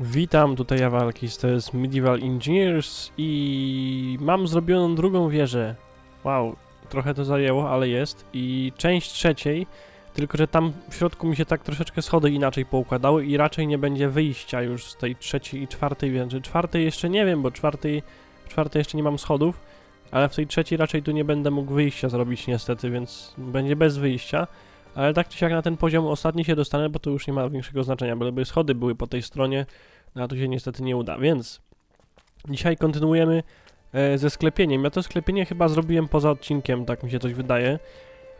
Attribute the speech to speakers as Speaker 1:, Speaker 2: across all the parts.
Speaker 1: Witam, tutaj Jawalkis, to jest Medieval Engineers i mam zrobioną drugą wieżę. Wow, trochę to zajęło, ale jest. I część trzeciej, tylko że tam w środku mi się tak troszeczkę schody inaczej poukładały i raczej nie będzie wyjścia już z tej trzeciej i czwartej wieży. Czwartej jeszcze nie wiem, bo czwartej, czwartej jeszcze nie mam schodów, ale w tej trzeciej raczej tu nie będę mógł wyjścia zrobić niestety, więc będzie bez wyjścia. Ale tak czy siak na ten poziom ostatni się dostanę, bo to już nie ma większego znaczenia, byleby schody były po tej stronie, no a to się niestety nie uda, więc dzisiaj kontynuujemy e, ze sklepieniem. Ja to sklepienie chyba zrobiłem poza odcinkiem, tak mi się coś wydaje.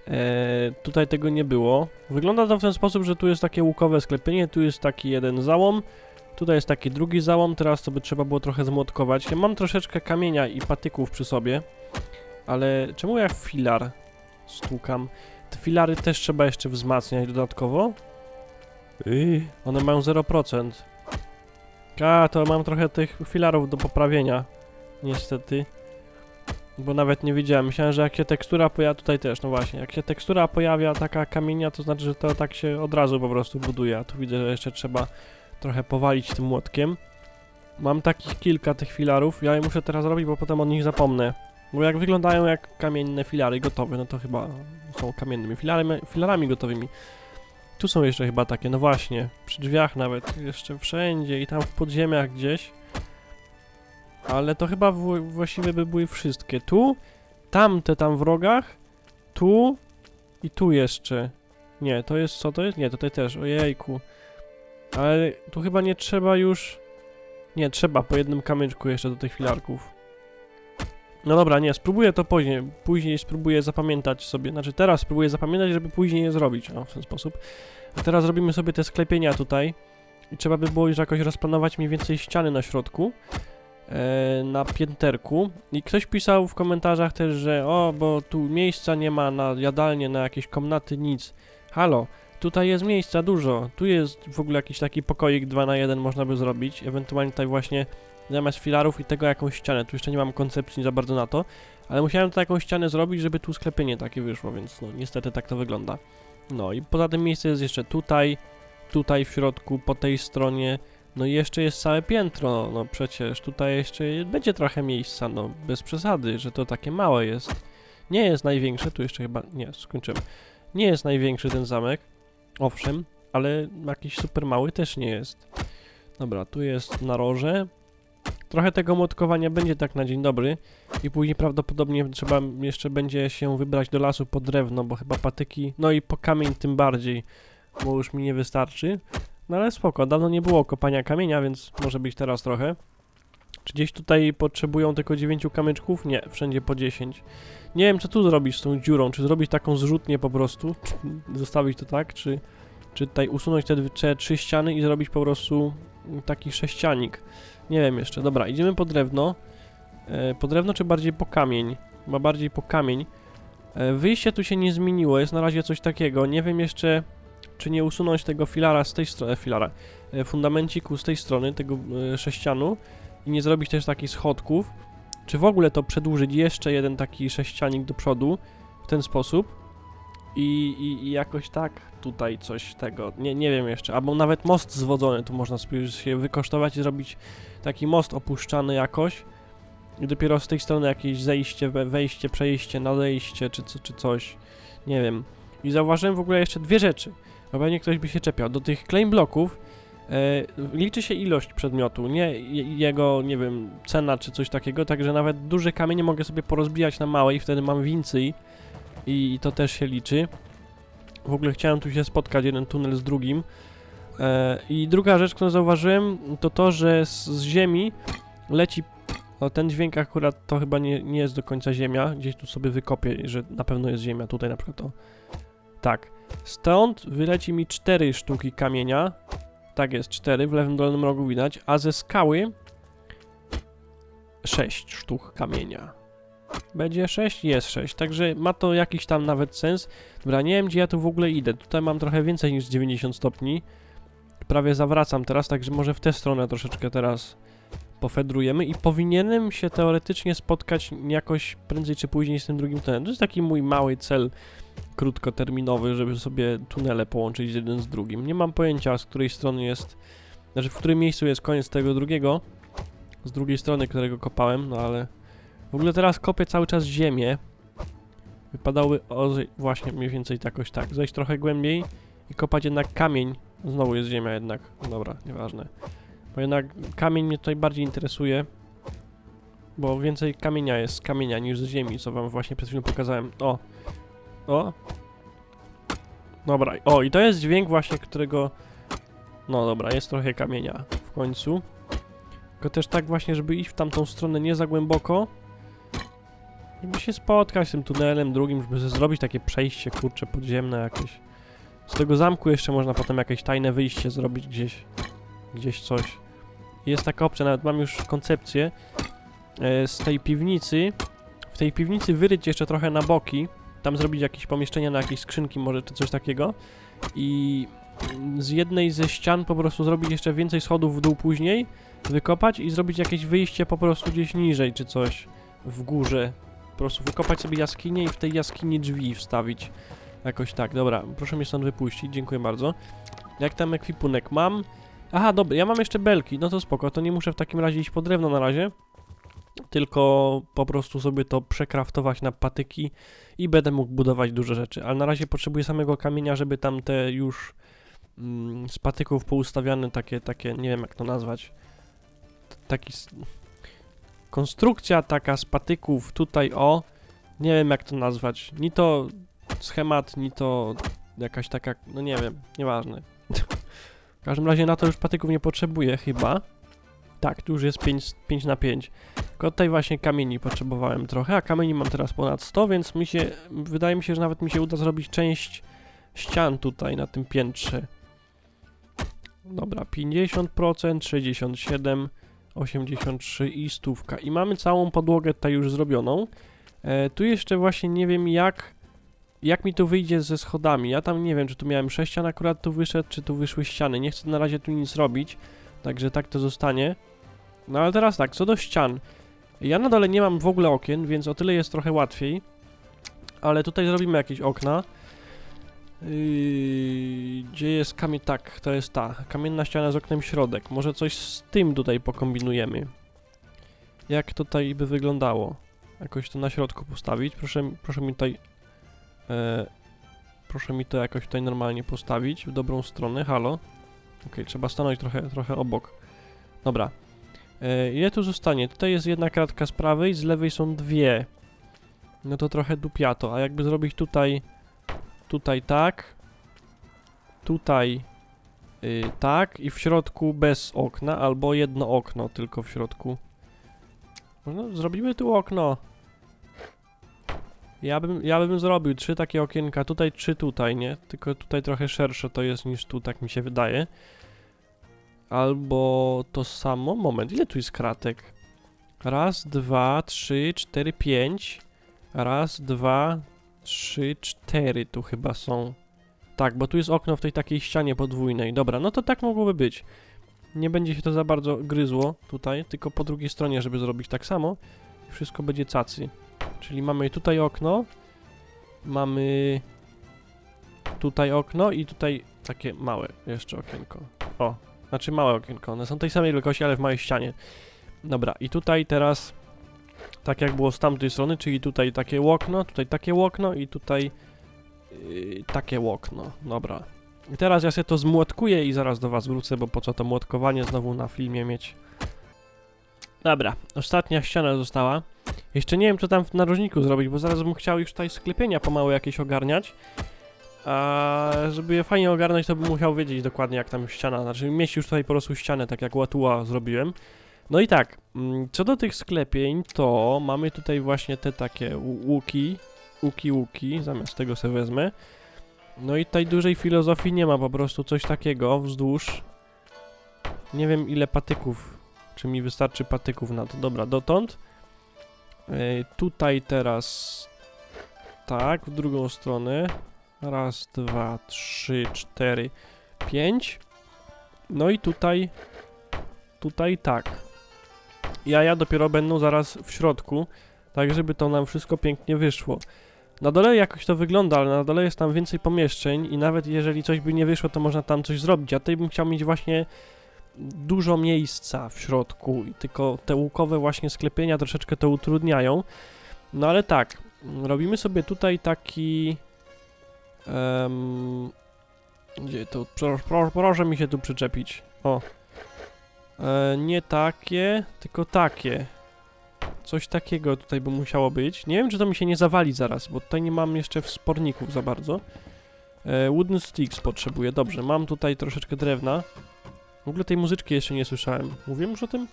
Speaker 1: E, tutaj tego nie było. Wygląda to w ten sposób, że tu jest takie łukowe sklepienie, tu jest taki jeden załom, tutaj jest taki drugi załom, teraz to by trzeba było trochę zmłotkować. Ja mam troszeczkę kamienia i patyków przy sobie, ale czemu ja filar stukam? Te filary też trzeba jeszcze wzmacniać dodatkowo. Yy, one mają 0%. A, to mam trochę tych filarów do poprawienia. Niestety. Bo nawet nie wiedziałem. Myślałem, że jak się tekstura pojawia, tutaj też, no właśnie, jak się tekstura pojawia taka kamienia, to znaczy, że to tak się od razu po prostu buduje. A tu widzę, że jeszcze trzeba trochę powalić tym młotkiem. Mam takich kilka tych filarów. Ja je muszę teraz robić, bo potem o nich zapomnę. Bo jak wyglądają jak kamienne filary gotowe, no to chyba są kamiennymi filarami, filarami gotowymi. Tu są jeszcze chyba takie, no właśnie, przy drzwiach nawet, jeszcze wszędzie i tam w podziemiach gdzieś. Ale to chyba właściwie by były wszystkie. Tu, tamte tam w rogach, tu i tu jeszcze. Nie, to jest co to jest? Nie, tutaj też, ojejku. Ale tu chyba nie trzeba już... Nie, trzeba po jednym kamyczku jeszcze do tych filarków. No dobra, nie, spróbuję to później. Później spróbuję zapamiętać sobie, znaczy teraz spróbuję zapamiętać, żeby później je zrobić, o, w ten sposób. A teraz robimy sobie te sklepienia tutaj i trzeba by było już jakoś rozplanować mniej więcej ściany na środku, e, na pięterku. I ktoś pisał w komentarzach też, że o, bo tu miejsca nie ma na jadalnie, na jakieś komnaty, nic. Halo, tutaj jest miejsca dużo, tu jest w ogóle jakiś taki pokoik 2 na 1 można by zrobić, ewentualnie tutaj właśnie zamiast filarów i tego jakąś ścianę. Tu jeszcze nie mam koncepcji za bardzo na to, ale musiałem tu jakąś ścianę zrobić, żeby tu sklepienie takie wyszło, więc no niestety tak to wygląda. No i poza tym miejsce jest jeszcze tutaj, tutaj w środku, po tej stronie, no i jeszcze jest całe piętro, no, no przecież tutaj jeszcze będzie trochę miejsca, no bez przesady, że to takie małe jest. Nie jest największe, tu jeszcze chyba, nie, skończyłem. Nie jest największy ten zamek, owszem, ale jakiś super mały też nie jest. Dobra, tu jest naroże, Trochę tego młotkowania będzie tak na dzień dobry i później prawdopodobnie trzeba jeszcze będzie się wybrać do lasu po drewno, bo chyba patyki, no i po kamień tym bardziej, bo już mi nie wystarczy. No ale spoko, dawno nie było kopania kamienia, więc może być teraz trochę. Czy gdzieś tutaj potrzebują tylko 9 kamyczków? Nie, wszędzie po 10. Nie wiem co tu zrobić z tą dziurą, czy zrobić taką zrzutnię po prostu, zostawić to tak, czy, czy tutaj usunąć te, te trzy ściany i zrobić po prostu taki sześcianik. Nie wiem jeszcze. Dobra, idziemy po drewno. E, po drewno czy bardziej po kamień? Chyba bardziej po kamień. E, wyjście tu się nie zmieniło, jest na razie coś takiego. Nie wiem jeszcze, czy nie usunąć tego filara z tej strony, filara, e, fundamenciku z tej strony, tego e, sześcianu i nie zrobić też takich schodków. Czy w ogóle to przedłużyć jeszcze jeden taki sześcianik do przodu w ten sposób i, i, i jakoś tak tutaj coś tego, nie, nie wiem jeszcze, albo nawet most zwodzony, tu można się wykosztować i zrobić taki most opuszczany jakoś i dopiero z tej strony jakieś zejście, we- wejście, przejście, nadejście czy, czy coś, nie wiem. I zauważyłem w ogóle jeszcze dwie rzeczy, bo pewnie ktoś by się czepiał. Do tych claim bloków e, liczy się ilość przedmiotu, nie je- jego, nie wiem, cena czy coś takiego, także nawet duże kamienie mogę sobie porozbijać na małe i wtedy mam więcej i to też się liczy. W ogóle chciałem tu się spotkać, jeden tunel z drugim. E, I druga rzecz, którą zauważyłem, to to, że z, z ziemi leci. No ten dźwięk akurat to chyba nie, nie jest do końca ziemia. Gdzieś tu sobie wykopię, że na pewno jest ziemia. Tutaj na przykład to. Tak. Stąd wyleci mi cztery sztuki kamienia. Tak jest, cztery w lewym dolnym rogu widać. A ze skały sześć sztuk kamienia. Będzie 6? Jest 6, także ma to jakiś tam nawet sens. Dobra, nie wiem gdzie ja tu w ogóle idę. Tutaj mam trochę więcej niż 90 stopni. Prawie zawracam teraz, także może w tę stronę troszeczkę teraz pofedrujemy i powinienem się teoretycznie spotkać jakoś prędzej czy później z tym drugim tunelem. To jest taki mój mały cel krótkoterminowy, żeby sobie tunele połączyć jeden z drugim. Nie mam pojęcia z której strony jest znaczy w którym miejscu jest koniec tego drugiego, z drugiej strony, którego kopałem, no ale ogóle teraz kopię cały czas ziemię. Wypadałoby, o, właśnie mniej więcej jakoś tak, zejść trochę głębiej i kopać jednak kamień. Znowu jest ziemia jednak, dobra, nieważne. Bo jednak kamień mnie tutaj bardziej interesuje, bo więcej kamienia jest z kamienia niż z ziemi, co wam właśnie przed chwilą pokazałem. O, o. Dobra, o i to jest dźwięk właśnie, którego... No dobra, jest trochę kamienia w końcu. Tylko też tak właśnie, żeby iść w tamtą stronę nie za głęboko. Żeby się spotkać z tym tunelem drugim, żeby zrobić takie przejście, kurcze, podziemne jakieś. Z tego zamku jeszcze można potem jakieś tajne wyjście zrobić gdzieś. Gdzieś coś. Jest taka opcja, nawet mam już koncepcję. E, z tej piwnicy. W tej piwnicy wyryć jeszcze trochę na boki. Tam zrobić jakieś pomieszczenia na jakieś skrzynki może, czy coś takiego. I z jednej ze ścian po prostu zrobić jeszcze więcej schodów w dół później, wykopać i zrobić jakieś wyjście po prostu gdzieś niżej, czy coś w górze. Po prostu wykopać sobie jaskinię i w tej jaskini drzwi wstawić. Jakoś tak, dobra, proszę mnie stąd wypuścić, dziękuję bardzo. Jak tam ekwipunek mam? Aha, dobra, ja mam jeszcze belki, no to spoko, to nie muszę w takim razie iść po drewno na razie. Tylko po prostu sobie to przekraftować na patyki i będę mógł budować duże rzeczy. Ale na razie potrzebuję samego kamienia, żeby tam te już mm, z patyków poustawiane takie, takie, nie wiem jak to nazwać. Taki. Konstrukcja taka z patyków tutaj o. Nie wiem jak to nazwać. Ni to schemat, ni to jakaś taka, no nie wiem, nieważne. w każdym razie na to już patyków nie potrzebuję chyba. Tak, tu już jest 5, 5 na 5. Tylko tutaj właśnie kamieni potrzebowałem trochę, a kamieni mam teraz ponad 100, więc mi się, wydaje mi się, że nawet mi się uda zrobić część ścian tutaj na tym piętrze. Dobra, 50%, 67, 83 i stówka. I mamy całą podłogę tutaj już zrobioną. E, tu jeszcze właśnie nie wiem jak, jak mi to wyjdzie ze schodami. Ja tam nie wiem, czy tu miałem 6 ścian akurat tu wyszedł, czy tu wyszły ściany. Nie chcę na razie tu nic robić, także tak to zostanie. No ale teraz tak, co do ścian. Ja na dole nie mam w ogóle okien, więc o tyle jest trochę łatwiej. Ale tutaj zrobimy jakieś okna. Yy, gdzie jest kamień? Tak, to jest ta. Kamienna ściana z oknem środek. Może coś z tym tutaj pokombinujemy. Jak tutaj by wyglądało? Jakoś to na środku postawić. Proszę, proszę mi tutaj... E, proszę mi to jakoś tutaj normalnie postawić w dobrą stronę. Halo? Okej, trzeba stanąć trochę, trochę obok. Dobra. E, ile tu zostanie? Tutaj jest jedna kratka z prawej, z lewej są dwie. No to trochę dupiato. A jakby zrobić tutaj... Tutaj tak. Tutaj y, tak i w środku bez okna, albo jedno okno tylko w środku. No, zrobimy tu okno. Ja bym, ja bym zrobił trzy takie okienka, tutaj trzy tutaj, nie? Tylko tutaj trochę szersze to jest niż tu, tak mi się wydaje. Albo to samo, moment, ile tu jest kratek? Raz, dwa, trzy, cztery, pięć. Raz, dwa, trzy, cztery tu chyba są. Tak, bo tu jest okno w tej takiej ścianie podwójnej. Dobra, no to tak mogłoby być. Nie będzie się to za bardzo gryzło tutaj, tylko po drugiej stronie, żeby zrobić tak samo. Wszystko będzie cacy. Czyli mamy tutaj okno. Mamy tutaj okno i tutaj takie małe jeszcze okienko. O, znaczy małe okienko. One są tej samej wielkości, ale w małej ścianie. Dobra, i tutaj teraz tak jak było z tamtej strony, czyli tutaj takie łokno, tutaj takie łokno i tutaj yy, takie łokno. Dobra. I teraz ja sobie to zmłotkuję i zaraz do was wrócę, bo po co to młotkowanie znowu na filmie mieć. Dobra, ostatnia ściana została. Jeszcze nie wiem, co tam w narożniku zrobić, bo zaraz bym chciał już tutaj sklepienia pomału jakieś ogarniać. A żeby je fajnie ogarnąć, to bym musiał wiedzieć dokładnie, jak tam ściana. Znaczy, mieć już tutaj po prostu ścianę, tak jak łatuła zrobiłem. No i tak, mm, co do tych sklepień, to mamy tutaj właśnie te takie łuki, łuki, łuki, zamiast tego sobie wezmę. No i tutaj dużej filozofii nie ma, po prostu coś takiego wzdłuż. Nie wiem ile patyków, czy mi wystarczy patyków na to. Dobra, dotąd. Yy, tutaj teraz tak, w drugą stronę. Raz, dwa, trzy, cztery, pięć. No i tutaj, tutaj tak. Jaja dopiero będą zaraz w środku, tak żeby to nam wszystko pięknie wyszło. Na dole jakoś to wygląda, ale na dole jest tam więcej pomieszczeń i nawet jeżeli coś by nie wyszło, to można tam coś zrobić. Ja tutaj bym chciał mieć właśnie dużo miejsca w środku i tylko te łukowe właśnie sklepienia troszeczkę to utrudniają. No ale tak, robimy sobie tutaj taki... em, gdzie to? Pro, pro, proszę mi się tu przyczepić. O. E, nie takie, tylko takie. Coś takiego tutaj by musiało być. Nie wiem, czy to mi się nie zawali zaraz, bo tutaj nie mam jeszcze wsporników za bardzo. E, wooden sticks potrzebuję. Dobrze, mam tutaj troszeczkę drewna. W ogóle tej muzyczki jeszcze nie słyszałem. Mówiłem już o tym?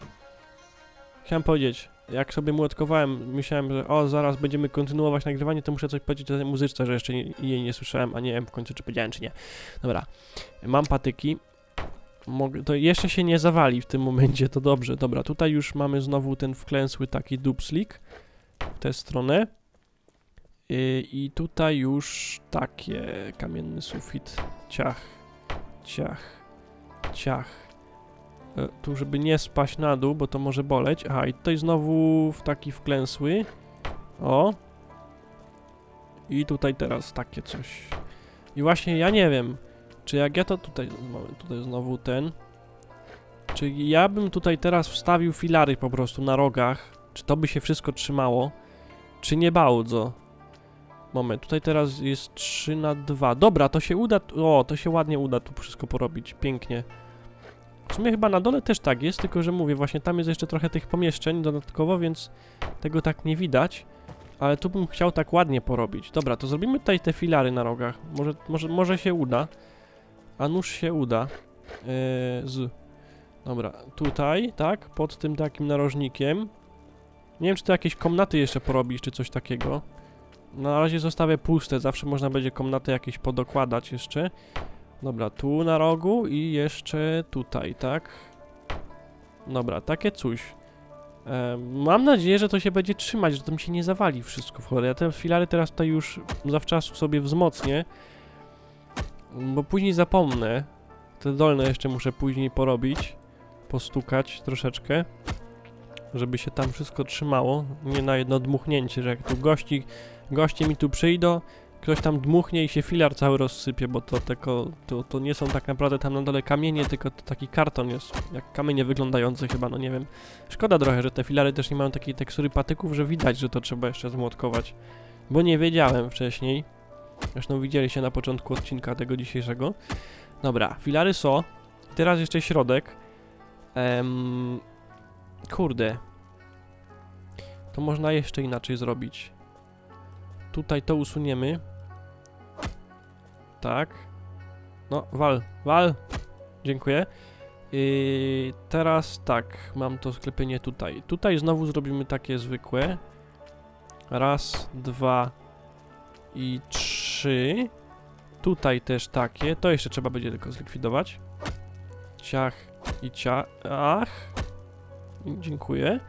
Speaker 1: Chciałem powiedzieć, jak sobie młotkowałem, myślałem, że o, zaraz będziemy kontynuować nagrywanie, to muszę coś powiedzieć o tej muzyczce, że jeszcze nie, jej nie słyszałem, a nie wiem w końcu, czy powiedziałem, czy nie. Dobra, mam patyki. To jeszcze się nie zawali w tym momencie, to dobrze. Dobra, tutaj już mamy znowu ten wklęsły taki dupslik w tę stronę. I, I tutaj już takie kamienny sufit. Ciach, ciach, ciach. E, tu, żeby nie spaść na dół, bo to może boleć. Aha, i tutaj znowu w taki wklęsły. O. I tutaj teraz takie coś. I właśnie ja nie wiem, czy jak ja to tutaj, mamy tutaj znowu ten. Czy ja bym tutaj teraz wstawił filary po prostu na rogach, czy to by się wszystko trzymało, czy nie bardzo. Moment, tutaj teraz jest 3 na 2. Dobra, to się uda, o, to się ładnie uda tu wszystko porobić, pięknie. W sumie chyba na dole też tak jest, tylko że mówię, właśnie tam jest jeszcze trochę tych pomieszczeń dodatkowo, więc tego tak nie widać. Ale tu bym chciał tak ładnie porobić. Dobra, to zrobimy tutaj te filary na rogach. Może, może, może się uda. A nuż się uda. Yy, z. Dobra, tutaj, tak, pod tym takim narożnikiem. Nie wiem, czy to jakieś komnaty jeszcze porobić, czy coś takiego. Na razie zostawię puste, zawsze można będzie komnaty jakieś podokładać jeszcze. Dobra, tu na rogu i jeszcze tutaj, tak? Dobra, takie coś. E, mam nadzieję, że to się będzie trzymać, że to mi się nie zawali wszystko w. Ja te filary teraz tutaj już zawczasu sobie wzmocnię, bo później zapomnę. Te dolne jeszcze muszę później porobić, postukać troszeczkę, żeby się tam wszystko trzymało, nie na jedno dmuchnięcie, że jak tu gości, goście mi tu przyjdą, ktoś tam dmuchnie i się filar cały rozsypie, bo to tylko, to, to nie są tak naprawdę tam na dole kamienie, tylko to taki karton jest, jak kamienie wyglądające chyba, no nie wiem. Szkoda trochę, że te filary też nie mają takiej tekstury patyków, że widać, że to trzeba jeszcze zmłotkować, bo nie wiedziałem wcześniej. Zresztą widzieliście na początku odcinka tego dzisiejszego. Dobra, filary są. Teraz jeszcze środek. Kurde. To można jeszcze inaczej zrobić. Tutaj to usuniemy. Tak. No, wal, wal. Dziękuję. I teraz tak, mam to sklepienie tutaj. Tutaj znowu zrobimy takie zwykłe. Raz, dwa i trzy. Tutaj też takie. To jeszcze trzeba będzie tylko zlikwidować. Ciach i ciach. Ach. Dziękuję.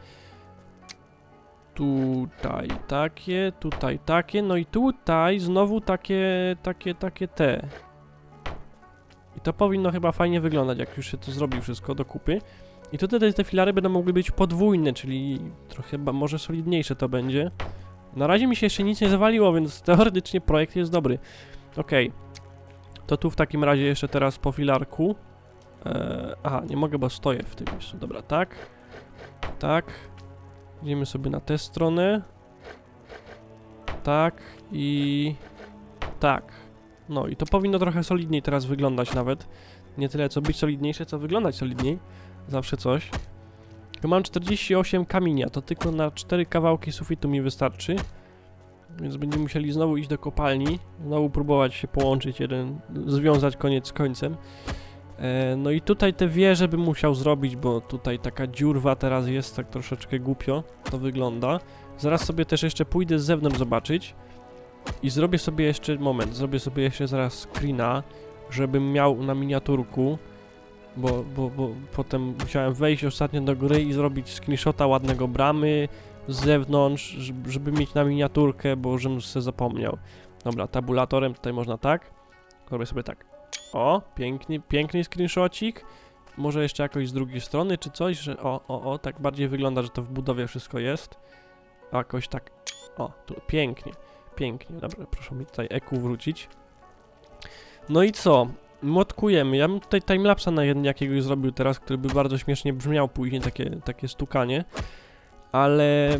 Speaker 1: Tutaj takie, tutaj takie, no i tutaj znowu takie, takie, takie te. I to powinno chyba fajnie wyglądać, jak już się to zrobi wszystko do kupy. I tutaj te, te filary będą mogły być podwójne, czyli trochę może solidniejsze to będzie. Na razie mi się jeszcze nic nie zawaliło, więc teoretycznie projekt jest dobry. Okej. To tu w takim razie jeszcze teraz po filarku. Eee, aha, nie mogę, bo stoję w tym miejscu. Dobra, tak. Tak. Idziemy sobie na tę stronę. Tak i tak. No i to powinno trochę solidniej teraz wyglądać nawet. Nie tyle co być solidniejsze, co wyglądać solidniej. Zawsze coś. Tu mam 48 kamienia, to tylko na 4 kawałki sufitu mi wystarczy. Więc będziemy musieli znowu iść do kopalni, znowu próbować się połączyć, jeden, związać koniec z końcem. E, no i tutaj te wieże bym musiał zrobić, bo tutaj taka dziurwa teraz jest, tak troszeczkę głupio to wygląda. Zaraz sobie też jeszcze pójdę z zewnątrz zobaczyć i zrobię sobie jeszcze, moment, zrobię sobie jeszcze zaraz screena, żebym miał na miniaturku, bo, bo, bo potem musiałem wejść ostatnio do gry i zrobić screenshota ładnego bramy z zewnątrz, żeby, mieć na miniaturkę, bo żebym sobie zapomniał. Dobra, tabulatorem tutaj można tak, robię sobie tak. O, piękny, piękny screenshocik. Może jeszcze jakoś z drugiej strony, czy coś, że o, o, o, tak bardziej wygląda, że to w budowie wszystko jest. Jakoś tak, o, tu, pięknie, pięknie. Dobra, proszę mi tutaj EQ wrócić. No i co? Młotkujemy. Ja bym tutaj timelapsa na jakiegoś zrobił teraz, który by bardzo śmiesznie brzmiał później, takie, takie stukanie. Ale...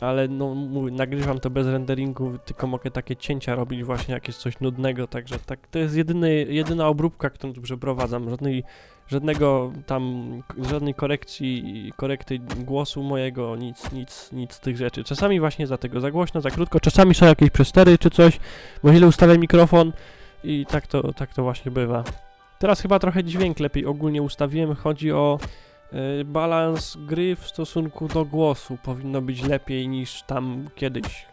Speaker 1: Ale no, mówię, nagrywam to bez renderingu, tylko mogę takie cięcia robić właśnie, jak jest coś nudnego, także tak, to jest jedyny, jedyna obróbka, którą tu przeprowadzam. Żadnej, żadnego tam, żadnej korekcji, korekty głosu mojego, nic, nic, nic z tych rzeczy. Czasami właśnie za tego za głośno, za krótko, czasami są jakieś przestery czy coś, bo źle ustawiam mikrofon i tak to, tak to właśnie bywa. Teraz chyba trochę dźwięk lepiej ogólnie ustawiłem, chodzi o y, balans gry w stosunku do głosu. Powinno być lepiej niż tam kiedyś.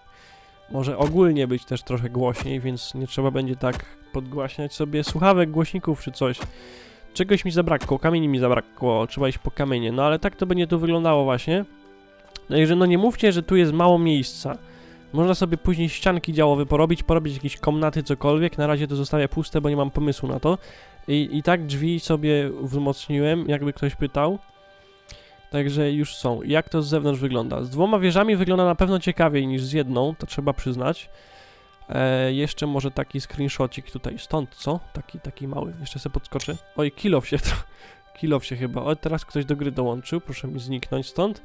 Speaker 1: Może ogólnie być też trochę głośniej, więc nie trzeba będzie tak podgłaśniać sobie słuchawek, głośników czy coś. Czegoś mi zabrakło, kamieni mi zabrakło, trzeba iść po kamienie, no ale tak to będzie tu wyglądało właśnie. Także no nie mówcie, że tu jest mało miejsca. Można sobie później ścianki działowe porobić, porobić jakieś komnaty, cokolwiek. Na razie to zostawię puste, bo nie mam pomysłu na to. I, i tak drzwi sobie wzmocniłem, jakby ktoś pytał. Także już są. Jak to z zewnątrz wygląda? Z dwoma wieżami wygląda na pewno ciekawiej niż z jedną, to trzeba przyznać. E, jeszcze może taki screenshotик tutaj stąd, co? Taki, taki mały. Jeszcze sobie podskoczę. Oj, kilof się, kilof się chyba. O, teraz ktoś do gry dołączył. Proszę mi zniknąć stąd.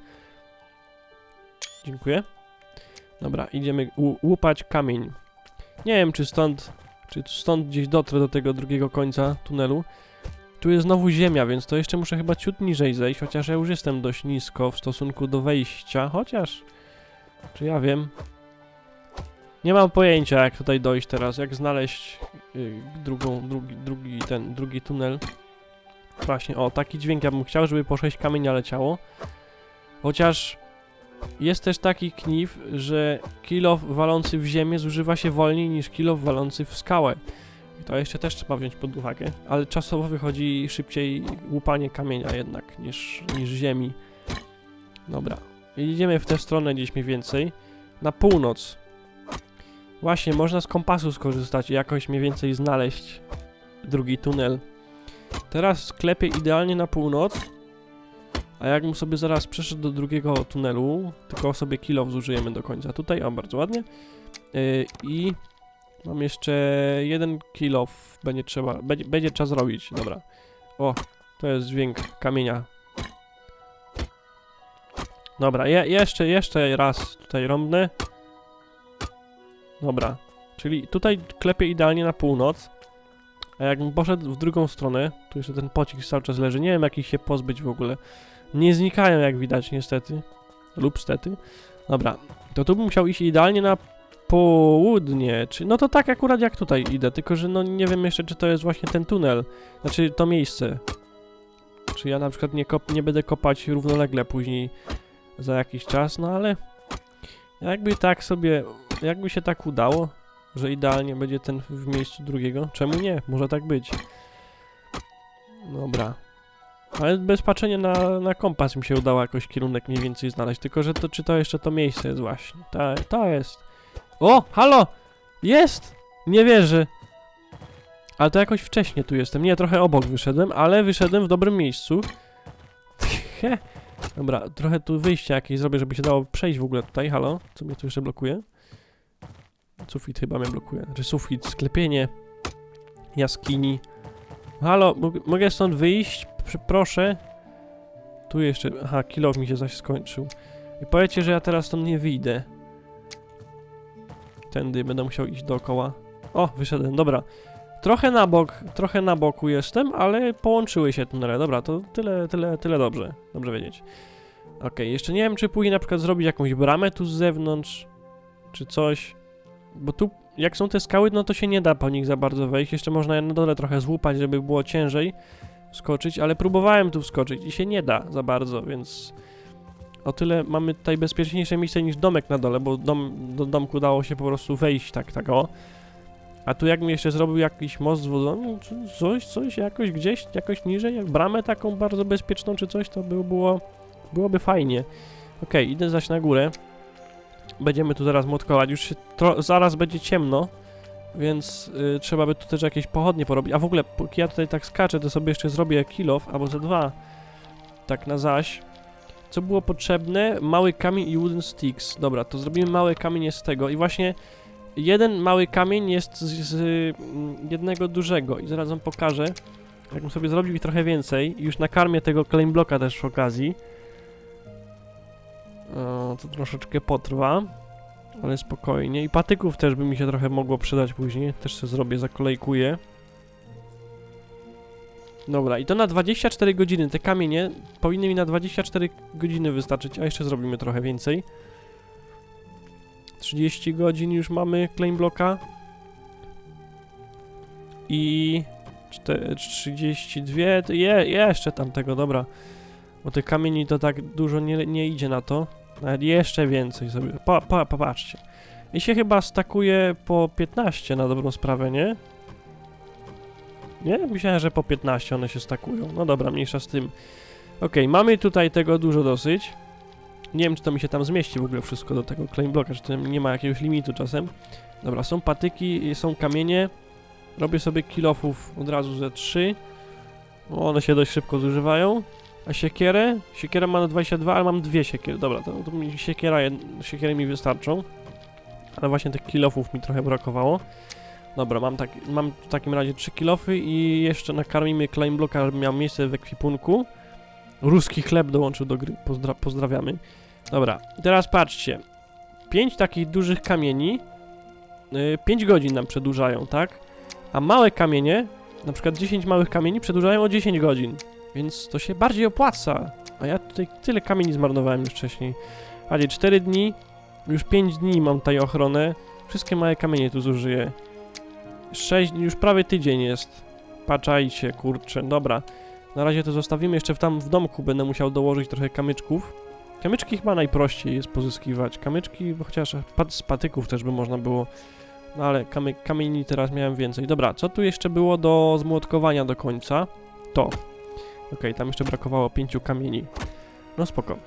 Speaker 1: Dziękuję. Dobra, idziemy łupać kamień. Nie wiem, czy stąd, czy stąd gdzieś dotrę do tego drugiego końca tunelu. Tu jest znowu ziemia, więc to jeszcze muszę chyba ciut niżej zejść, chociaż ja już jestem dość nisko w stosunku do wejścia, chociaż... Czy ja wiem? Nie mam pojęcia, jak tutaj dojść teraz, jak znaleźć y, drugą, drugi, drugi, ten, drugi tunel. Właśnie, o, taki dźwięk ja bym chciał, żeby po 6 kamienia leciało. Chociaż jest też taki knif, że kilof walący w ziemię zużywa się wolniej niż kilof walący w skałę. I to jeszcze też trzeba wziąć pod uwagę. Ale czasowo wychodzi szybciej łupanie kamienia jednak niż, niż ziemi. Dobra. Idziemy w tę stronę gdzieś mniej więcej. Na północ. Właśnie, można z kompasu skorzystać i jakoś mniej więcej znaleźć drugi tunel. Teraz sklepie idealnie na północ. A jakbym sobie zaraz przeszedł do drugiego tunelu, tylko sobie kilo zużyjemy do końca. Tutaj, o, bardzo ładnie. Yy, I mam jeszcze jeden kilo, będzie trzeba, będzie, będzie trzeba zrobić, dobra. O, to jest dźwięk kamienia. Dobra, je, jeszcze, jeszcze raz tutaj rąbnę. Dobra, czyli tutaj klepię idealnie na północ. A jakbym poszedł w drugą stronę, tu jeszcze ten pocisk cały czas leży, nie wiem jak ich się pozbyć w ogóle. Nie znikają jak widać niestety. Lub stety. Dobra, to tu bym musiał iść idealnie na południe, czy... No to tak akurat jak tutaj idę, tylko że no nie wiem jeszcze czy to jest właśnie ten tunel. Znaczy to miejsce. Czy ja na przykład nie, kop nie będę kopać równolegle później za jakiś czas, no ale... Jakby tak sobie... Jakby się tak udało, że idealnie będzie ten w miejscu drugiego, czemu nie? Może tak być. Dobra. Ale bez patrzenia na, na kompas mi się udało jakoś kierunek mniej więcej znaleźć, tylko że to czy to jeszcze to miejsce jest właśnie. To, to jest. O, halo! Jest! Nie wierzę. Ale to jakoś wcześniej tu jestem. Nie, trochę obok wyszedłem, ale wyszedłem w dobrym miejscu. He. Dobra, trochę tu wyjścia jakieś zrobię, żeby się dało przejść w ogóle tutaj. Halo? Co mnie tu jeszcze blokuje? Sufit chyba mnie blokuje. Znaczy sufit, sklepienie jaskini. Halo, mog- mogę stąd wyjść? Pr- Proszę. Tu jeszcze. Aha, kilow mi się zaś skończył. I powiecie, że ja teraz stąd nie wyjdę. Tędy będę musiał iść dookoła. O, wyszedłem, dobra. Trochę na bok, trochę na boku jestem, ale połączyły się tunele. Dobra, to tyle, tyle, tyle dobrze. Dobrze wiedzieć. Okej, jeszcze nie wiem, czy później na przykład zrobić jakąś bramę tu z zewnątrz, czy coś. Bo tu, jak są te skały, no to się nie da po nich za bardzo wejść. Jeszcze można na dole trochę złupać, żeby było ciężej wskoczyć, ale próbowałem tu wskoczyć i się nie da za bardzo, więc o tyle mamy tutaj bezpieczniejsze miejsce niż domek na dole, bo dom, do domku dało się po prostu wejść tak, tak o. A tu jakbym jeszcze zrobił jakiś most czy coś, coś, jakoś gdzieś, jakoś niżej, jak bramę taką bardzo bezpieczną czy coś, to by było, byłoby fajnie. Okej, idę zaś na górę. Będziemy tu zaraz młotkować, już się zaraz będzie ciemno, więc y, trzeba by tu też jakieś pochodnie porobić. A w ogóle, póki ja tutaj tak skaczę, to sobie jeszcze zrobię kilof albo ze dwa. Tak na zaś. Co było potrzebne? Mały kamień i wooden sticks. Dobra, to zrobimy małe kamienie z tego i właśnie jeden mały kamień jest z, z mm, jednego dużego i zaraz wam pokażę. Jakbym sobie zrobił ich trochę więcej i już nakarmię tego claim bloka też przy okazji. O, to troszeczkę potrwa, ale spokojnie. I patyków też by mi się trochę mogło przydać później. Też sobie zrobię, zakolejkuję. Dobra, i to na 24 godziny. Te kamienie powinny mi na 24 godziny wystarczyć, a jeszcze zrobimy trochę więcej. 30 godzin już mamy claim bloka. I czte- 32, to je, jeszcze tamtego, dobra. Bo tych kamieni to tak dużo nie, nie idzie na to. Nawet jeszcze więcej sobie. Pa, pa, popatrzcie. I się chyba stakuje po 15 na dobrą sprawę, nie? Nie? Myślałem, że po 15 one się stakują. No dobra, mniejsza z tym. Okej, mamy tutaj tego dużo dosyć. Nie wiem, czy to mi się tam zmieści w ogóle wszystko do tego claim blocka, czy to nie ma jakiegoś limitu czasem. Dobra, są patyki, są kamienie. Robię sobie kilofów od razu ze 3. One się dość szybko zużywają. A siekierę? Siekiera ma na 22, ale mam dwie siekiery. Dobra, to, to mi siekiera, siekiery mi wystarczą. Ale właśnie tych kilofów mi trochę brakowało. Dobra, mam, tak, mam w takim razie 3 kilofy i jeszcze nakarmimy claim blocka, żeby miał miejsce w ekwipunku. Ruski chleb dołączył do gry, Pozdra pozdrawiamy. Dobra, teraz patrzcie. 5 takich dużych kamieni 5 godzin nam przedłużają, tak? A małe kamienie, na przykład 10 małych kamieni przedłużają o 10 godzin. Więc to się bardziej opłaca. A ja tutaj tyle kamieni zmarnowałem już wcześniej. Ale 4 dni, już 5 dni mam tutaj ochronę. Wszystkie małe kamienie tu zużyję. 6 dni, już prawie tydzień jest. Patrzajcie, kurczę, dobra. Na razie to zostawimy, jeszcze w tam w domku będę musiał dołożyć trochę kamyczków. Kamyczki chyba najprościej jest pozyskiwać. Kamyczki, chociaż z patyków też by można było. No ale kamy, kamieni teraz miałem więcej. Dobra, co tu jeszcze było do zmłotkowania do końca? To. Okej, tam jeszcze brakowało pięciu kamieni. No spoko.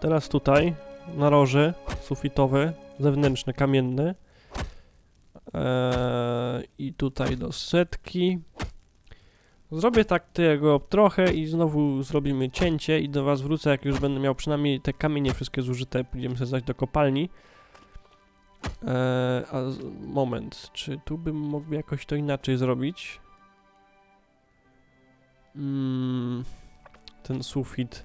Speaker 1: Teraz tutaj naroże sufitowe, zewnętrzne, kamienne. Eee, I tutaj do setki. Zrobię tak tego trochę i znowu zrobimy cięcie i do was wrócę, jak już będę miał przynajmniej te kamienie wszystkie zużyte. Pójdziemy sobie zaś do kopalni. Eee, a moment, czy tu bym mógł jakoś to inaczej zrobić? Mm, ten sufit.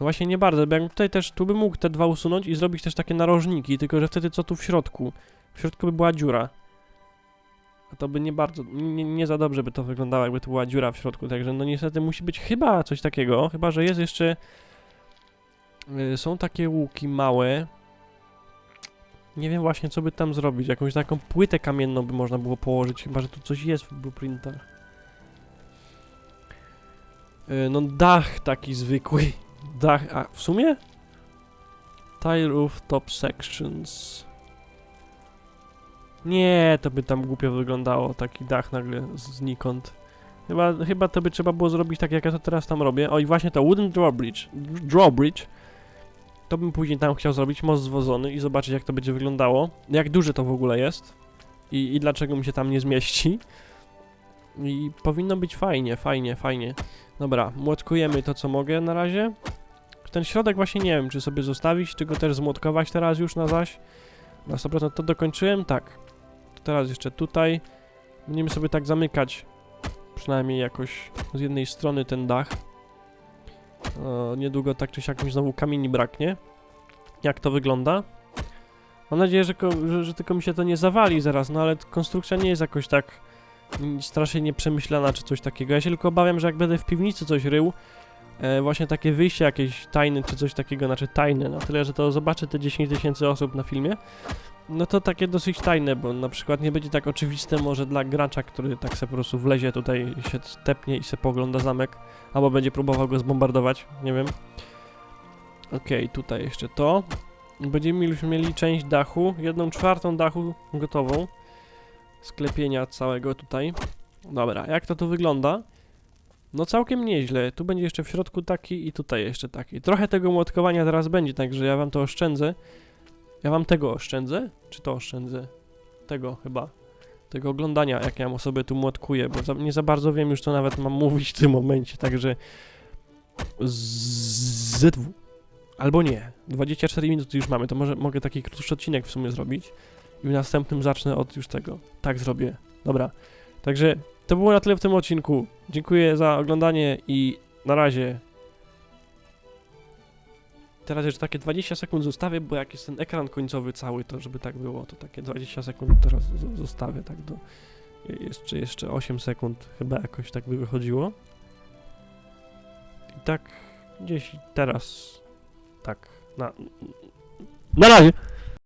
Speaker 1: No właśnie nie bardzo, bo jakbym tutaj też, tu bym mógł te dwa usunąć i zrobić też takie narożniki, tylko że wtedy co tu w środku? W środku by była dziura. A to by nie bardzo, nie, nie za dobrze by to wyglądało, jakby to była dziura w środku, także no niestety musi być chyba coś takiego, chyba że jest jeszcze... y, są takie łuki małe. Nie wiem właśnie co by tam zrobić, jakąś taką płytę kamienną by można było położyć, chyba że tu coś jest w blueprintach. Y, No dach taki zwykły, dach, a w sumie? Tile roof top sections. Nie, to by tam głupio wyglądało, taki dach nagle znikąd. Chyba, chyba to by trzeba było zrobić tak, jak ja to teraz tam robię. O i właśnie to wooden drawbridge, drawbridge. To bym później tam chciał zrobić most zwodzony i zobaczyć, jak to będzie wyglądało. Jak duże to w ogóle jest. I, i dlaczego mi się tam nie zmieści. I powinno być fajnie, fajnie, fajnie. Dobra, młotkujemy to, co mogę na razie. Ten środek właśnie nie wiem, czy sobie zostawić, czy go też zmłotkować teraz już na zaś. Na 100% to dokończyłem? Tak. To teraz jeszcze tutaj. Będziemy sobie tak zamykać. Przynajmniej jakoś z jednej strony ten dach. Niedługo tak czy siak mi znowu kamieni braknie. Jak to wygląda? Mam nadzieję, że, że, że tylko mi się to nie zawali zaraz, no ale konstrukcja nie jest jakoś tak strasznie nieprzemyślana czy coś takiego. Ja się tylko obawiam, że jak będę w piwnicy coś rył, e, właśnie takie wyjście jakieś tajne czy coś takiego, znaczy tajne, na tyle, że to zobaczy te 10 tysięcy osób na filmie, no to takie dosyć tajne, bo na przykład nie będzie tak oczywiste może dla gracza, który tak se po prostu wlezie tutaj, się stepnie i se pogląda zamek, albo będzie próbował go zbombardować, nie wiem. Okej, tutaj jeszcze to. Będziemy już mieli część dachu, jedną czwartą dachu gotową. Sklepienia całego tutaj. Dobra, jak to tu wygląda? No całkiem nieźle. Tu będzie jeszcze w środku taki i tutaj jeszcze taki. Trochę tego młotkowania teraz będzie, także ja wam to oszczędzę. Ja wam tego oszczędzę? Czy to oszczędzę? Tego chyba. Tego oglądania, jak ja sobie tu młotkuję, bo za, nie za bardzo wiem już, co nawet mam mówić w tym momencie, także... ZW. Albo nie. 24 minuty już mamy, to może mogę taki krótszy odcinek w sumie zrobić. I w następnym zacznę od już tego. Tak zrobię. Dobra. Także to było na tyle w tym odcinku. Dziękuję za oglądanie i na razie. Teraz jeszcze takie 20 sekund zostawię, bo jak jest ten ekran końcowy cały, to żeby tak było, to takie 20 sekund teraz zostawię, tak do... Jeszcze, jeszcze 8 sekund chyba jakoś tak by wychodziło. I tak gdzieś teraz, tak, na... Na razie!